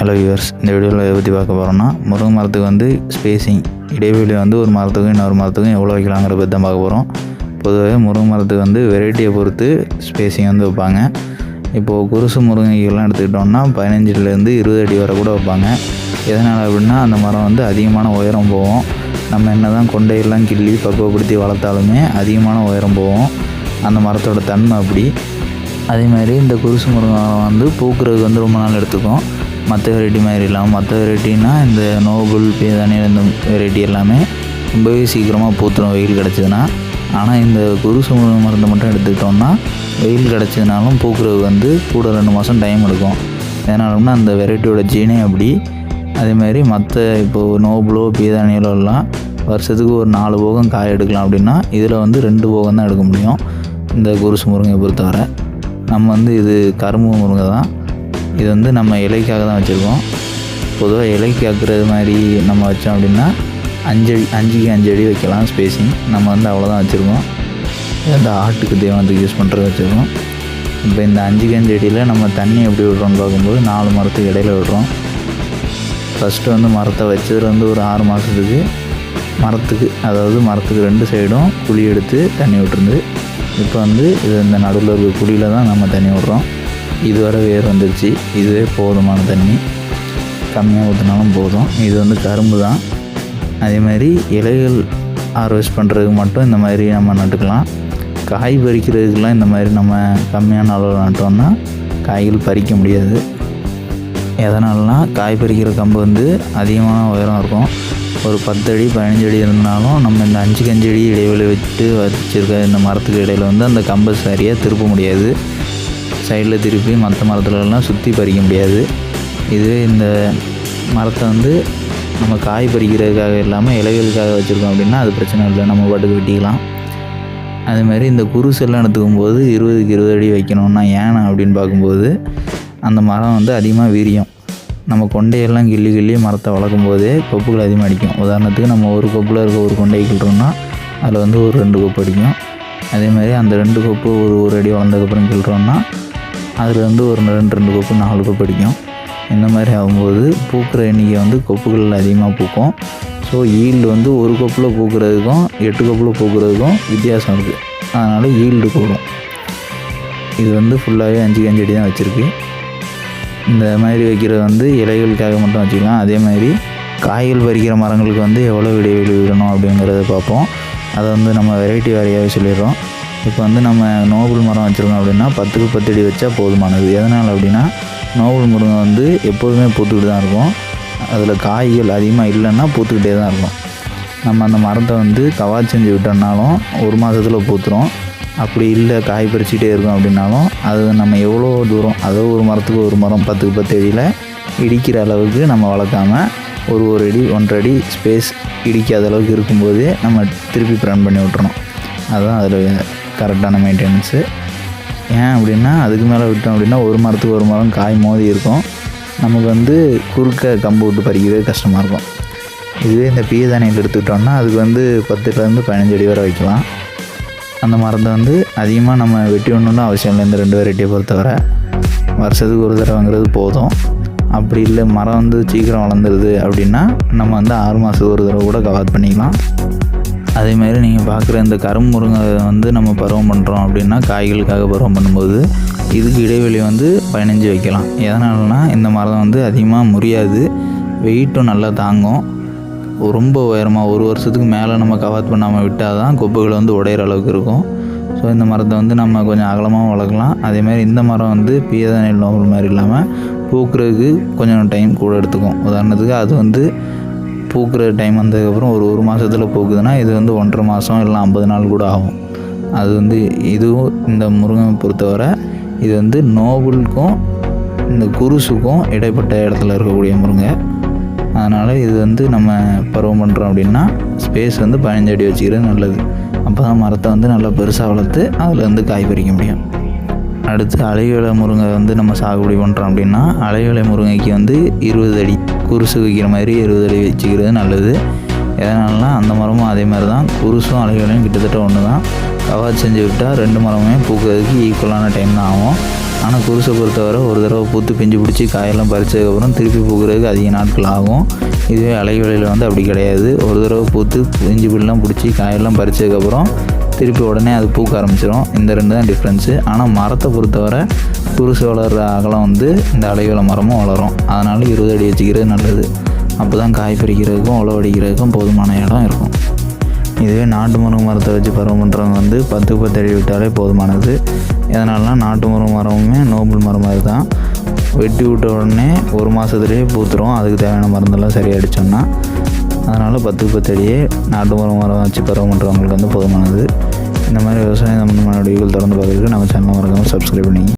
Hello viewers இந்த வீடியோவில் எதை பற்றி பார்க்க போகிறோம்னா முருங்கை மரத்துக்கு வந்து ஸ்பேசிங் இடைவெளி வந்து ஒரு மரத்துக்கும் இன்னொரு மரத்துக்கும் எவ்வளோ வைக்கலாங்கிற பற்றி தான் பார்க்க போகிறோம் பொதுவாகவே முருங்கை மரத்துக்கு வந்து வெரைட்டியை பொறுத்து ஸ்பேசிங் வந்து வைப்பாங்க. இப்போது குருசு முருங்கைக்கெல்லாம் எடுத்துக்கிட்டோம்னா பதினஞ்சுலேருந்து இருபது அடி வரை கூட வைப்பாங்க. எதனால் அப்படின்னா அந்த மரம் வந்து அதிகமான உயரம் போகும். நம்ம என்ன தான் கொண்டையெல்லாம் கிள்ளி பக்குவப்படுத்தி வளர்த்தாலுமே அதிகமான உயரம் போகும். அந்த மரத்தோட தன்மை அப்படி. அதே மாதிரி இந்த குருசு முருங்கை மரம் வந்து பூக்கிறதுக்கு வந்து ரொம்ப நாள் எடுத்துக்கும். மற்ற வெரைட்டி மாதிரி இல்லாமல் மற்ற வெரைட்டினால் இந்த நோபுல் பேதானியல் இந்த வெரைட்டி எல்லாமே ரொம்பவே சீக்கிரமாக பூத்துரும். வெயில் கிடச்சிதுன்னா. ஆனால் இந்த குருசு முருங்கை மருந்து மட்டும் எடுத்துக்கிட்டோம்னா வெயில் கிடச்சதுனாலும் பூக்கிறதுக்கு வந்து கூட ரெண்டு மாதம் டைம் எடுக்கும். ஏன்னாலும்னா அந்த வெரைட்டியோட ஜீனே அப்படி. அதே மாதிரி மற்ற இப்போது நோபுலோ பீதானியலோ எல்லாம் வருஷத்துக்கு ஒரு நாலு போகம் காய் எடுக்கலாம் அப்படின்னா இதில் வந்து ரெண்டு போகம் தான் எடுக்க முடியும். இந்த குருசு முருங்கையை பொறுத்தவரை. நம்ம வந்து இது கரும்பு முருங்கை தான். இது வந்து நம்ம இலைக்காக தான் வச்சுருக்கோம். பொதுவாக இலைக்கு ஆக்குறது மாதிரி நம்ம வச்சோம் அப்படின்னா அஞ்சு அஞ்சுக்கு அஞ்சு அடி வைக்கலாம் ஸ்பேஸிங் நம்ம வந்து அவ்வளோதான் வச்சுருக்கோம். இது வந்து ஆட்டுக்கு தேவத்துக்கு யூஸ் பண்ணுறது வச்சுருக்கோம். இப்போ இந்த அஞ்சுக்கு அஞ்சு அடியில் நம்ம தண்ணி எப்படி விடுறோம்னு பார்க்கும்போது நாலு மரத்துக்கு இடையில விடுறோம். ஃபஸ்ட்டு வந்து மரத்தை வச்சதுல வந்து ஒரு ஆறு மாதத்துக்கு மரத்துக்கு அதாவது மரத்துக்கு ரெண்டு சைடும் குழி எடுத்து தண்ணி விட்டுருந்து இப்போ வந்து இது இந்த நடுவில் இருக்க குழியில் தான் நம்ம தண்ணி விட்றோம். இதுவரை வேர் வந்துருச்சு இதுவே போதுமான தண்ணி. கம்மியாக ஊற்றினாலும் போதும். இது வந்து கரும்பு தான். அதே மாதிரி இலைகள் ஹார்வெஸ்ட் பண்ணுறதுக்கு மட்டும் இந்த மாதிரி நம்ம நட்டுக்கலாம். காய் பறிக்கிறதுக்கெலாம் இந்த மாதிரி நம்ம கம்மியான அளவில் நட்டோம்னா காய்கள் பறிக்க முடியாது. எதனாலனா காய் பறிக்கிற கம்பு வந்து அதிகமான உயரம் இருக்கும். ஒரு பத்து அடி பதினஞ்சு அடி இருந்தாலும் நம்ம இந்த அஞ்சுக்கு அஞ்சு அடி இடைவெளி வச்சுட்டு வச்சுருக்க இந்த மரத்துக்கு இடையில வந்து அந்த கம்பை சரியாக திருப்ப முடியாது. சைடில் திருப்பி மற்ற மரத்துலலாம் சுற்றி பறிக்க முடியாது. இதுவே இந்த மரத்தை வந்து நம்ம காய் பறிக்கிறதுக்காக இல்லாமல் இலைகளுக்காக வச்சுருக்கோம் அப்படின்னா அது பிரச்சனை இல்லை. நம்ம பாட்டுக்கு வெட்டிக்கலாம். அதுமாரி இந்த குருசெல்லாம் எடுத்துக்கும் போது இருபதுக்கு இருபது அடி வைக்கணும்னா ஏன் அப்படின்னு பார்க்கும்போது அந்த மரம் வந்து அதிகமாக வீரியம். நம்ம கொண்டையெல்லாம் கிள்ளி கிள்ளி மரத்தை வளர்க்கும் போதே கொப்புகள் அதிகமாக அடிக்கும். உதாரணத்துக்கு நம்ம ஒரு கொப்பில் இருக்க ஒரு கொண்டையை கிள்றோம்னா அதில் வந்து ஒரு ரெண்டு கொப்பு அடிக்கும். அதே மாதிரி அந்த ரெண்டு கொப்பு ஒரு ஒரு அடி வளர்ந்ததுக்கப்புறம் கிள்றோம்னா அதில் வந்து ஒரு ரெண்டு ரெண்டு கொப்பு நாலு கொப்பு அடிக்கும். இந்த மாதிரி ஆகும்போது பூக்கிற எண்ணிக்கை வந்து கொப்புகள் அதிகமாக பூக்கும். ஸோ ஈல்டு வந்து ஒரு கொப்பில் பூக்கிறதுக்கும் எட்டு கொப்பில் பூக்கிறதுக்கும் வித்தியாசம் இருக்குது அதனால் ஈல்டு கூடும். இது வந்து ஃபுல்லாகவே அஞ்சு அஞ்சு அடி தான் வச்சுருக்கு. இந்த மாதிரி வைக்கிறது வந்து இலைகளுக்காக மட்டும் வச்சுக்கலாம். அதே மாதிரி காய்கள் பறிக்கிற மரங்களுக்கு வந்து எவ்வளோ இடைவெளி விடணும் அப்படிங்கிறத பார்ப்போம். அதை வந்து நம்ம வெரைட்டி வேறையாகவே சொல்லிடுறோம். இப்போ வந்து நம்ம நோபல் மரம் வச்சுருக்கோம் அப்படின்னா பத்துக்கு பத்து அடி வச்சா போதுமானது. எதனால் அப்படின்னா நோபல் முருங்கை வந்து எப்போதுமே பூத்துக்கிட்டு தான் இருக்கும். அதில் காய்கள் அதிகமாக இல்லைன்னா பூத்துக்கிட்டே தான் இருக்கும். நம்ம அந்த மரத்தை வந்து கவா செஞ்சு விட்டோம்னாலும் ஒரு மாதத்தில் பூத்துரும். அப்படி இல்லை காய் பறிச்சுட்டே இருக்கும் அப்படின்னாலும் அது நம்ம எவ்வளோ தூரம் அதாவது ஒரு மரத்துக்கு ஒரு மரம் பத்துக்கு பத்து அடியில் இடிக்கிற அளவுக்கு நம்ம வளர்க்காம ஒரு ஒரு அடி ஒன்றரை அடி ஸ்பேஸ் இடிக்காத அளவுக்கு இருக்கும்போதே நம்ம திருப்பி ப்ரன் பண்ணி விட்டுறணும். அதுதான் அதில் கரெக்டான மெயின்டெனன்ஸு ஏன் அப்படின்னா அதுக்கு மேலே விட்டோம் அப்படின்னா ஒரு மரத்துக்கு ஒரு மரம் காய் மோதி இருக்கும். நமக்கு வந்து குறுக்க கம்பு விட்டு பறிக்கவே கஷ்டமாக இருக்கும். இதுவே இந்த பீதானியில் எடுத்துக்கிட்டோம்னா அதுக்கு வந்து பத்துலேருந்து பதினஞ்சு அடி வரை வைக்கலாம். அந்த மரத்தை வந்து அதிகமாக நம்ம வெட்டி ஒன்றுன்னு அவசியம் இல்லை இந்த ரெண்டு வெரைட்டியை பொறுத்தவரை. வருஷத்துக்கு ஒரு தடவை வாங்குறது போதும். அப்படி இல்லை மரம் வந்து சீக்கிரம் வளர்ந்துருது அப்படின்னா நம்ம வந்து ஆறு மாதத்துக்கு ஒரு தடவை கூட கவாத் பண்ணிக்கலாம். அதேமாதிரி நீங்கள் பார்க்குற இந்த கரும்பு முருங்கை வந்து நம்ம பருவம் பண்ணுறோம் அப்படின்னா காய்களுக்காக பருவம் பண்ணும்போது இதுக்கு இடைவெளி வந்து பதினஞ்சு வைக்கலாம். எதனாலனா இந்த மரம் வந்து அதிகமாக முறியாது வெயிட்டும் நல்லா தாங்கும். ரொம்ப உயரமாக ஒரு வருஷத்துக்கு மேலே நம்ம கவாத் பண்ணாமல் விட்டால் தான் கொப்புகள் வந்து உடையிற அளவுக்கு இருக்கும். ஸோ இந்த மரத்தை வந்து நம்ம கொஞ்சம் அகலமாக வளர்க்கலாம். அதேமாதிரி இந்த மரம் வந்து பியதனில் நோவல் மாதிரி இல்லாமல் பூக்கிறதுக்கு கொஞ்சம் டைம் கூட எடுத்துக்கும். உதாரணத்துக்கு அது வந்து பூக்கிற டைம் வந்ததுக்கப்புறம் ஒரு ஒரு மாதத்தில் பூக்குதுன்னா இது வந்து ஒன்றரை மாதம் இல்லை ஐம்பது நாள் கூட ஆகும். அது வந்து இதுவும் இந்த முருங்கை பொறுத்தவரை இது வந்து நோபுலுக்கும் இந்த குருசுக்கும் இடைப்பட்ட இடத்துல இருக்கக்கூடிய முருங்கை. அதனால் இது வந்து நம்ம பருவம் பண்ணுறோம் அப்படின்னா ஸ்பேஸ் வந்து பதினஞ்சு அடி வச்சுக்கிறது நல்லது. அப்போ தான் மரத்தை வந்து நல்லா பெருசாக வளர்த்து அதில் வந்து காய் பறிக்க முடியும். அடுத்து அலைவேலை முருங்கை வந்து நம்ம சாகுபடி பண்ணுறோம் அப்படின்னா அலைவேலை முருங்கைக்கு வந்து இருபது அடி குருசு வைக்கிற மாதிரி இருபது அடி வச்சுக்கிறது நல்லது. எதனாலனா அந்த மரமும் அதே மாதிரி தான் குருசும் அலைவேலையும் கிட்டத்தட்ட ஒன்று தான் கவாச் செஞ்சு விட்டால் ரெண்டு மரமுமே பூக்கிறதுக்கு ஈக்குவலான டைம் தான் ஆகும். ஆனால் குருசை பொறுத்தவரை ஒரு தடவை பூத்து பிஞ்சு பிடிச்சி காயெல்லாம் பறிச்சதுக்கப்புறம் திருப்பி பூக்கிறதுக்கு அதிக நாட்கள் ஆகும். இதுவே அலைவலையில் வந்து அப்படி கிடையாது. ஒரு தடவை பூத்து பிஞ்சு பில்லாம் பிடிச்சி காயெல்லாம் பறிச்சதுக்கப்புறம் திருப்பி உடனே அது பூக்க ஆரம்பிச்சிடும் இந்த ரெண்டு தான் டிஃப்ரென்ஸு ஆனால் மரத்தை பொறுத்தவரை குருசு வளர்கிற அகலம் வந்து இந்த அலைவலை மரமும் வளரும். அதனால் இருபது அடி வச்சுக்கிறது நல்லது. அப்போ தான் காய் பறிக்கிறதுக்கும் உழவடிக்கிறதுக்கும் போதுமான இடம் இருக்கும். இதுவே நாட்டு முருங்கை மரத்தை வச்சு பருவம் பண்ணுறவங்க வந்து பத்து பத்து அடி விட்டாலே போதுமானது. எதனாலலாம் நாட்டு முருங்கை மரமுமே நோபல் மரம் மாதிரி தான் வெட்டி விட்ட உடனே ஒரு மாதத்துலேயே பூத்துரும். அதுக்கு தேவையான மருந்தெல்லாம் சரியாக அடித்தோம்னா அதனால் பத்து பத்து அடியே நாட்டு முருங்கை மரம் வச்சு பருவம் பண்ணுறவங்களுக்கு வந்து போதுமானது. இந்த மாதிரி விவசாயம் நம்ம வீடியோக்கள் தொடர்ந்து பார்க்குறதுக்கு நம்ம சேனல் மறக்காமல் சப்ஸ்கிரைப் பண்ணி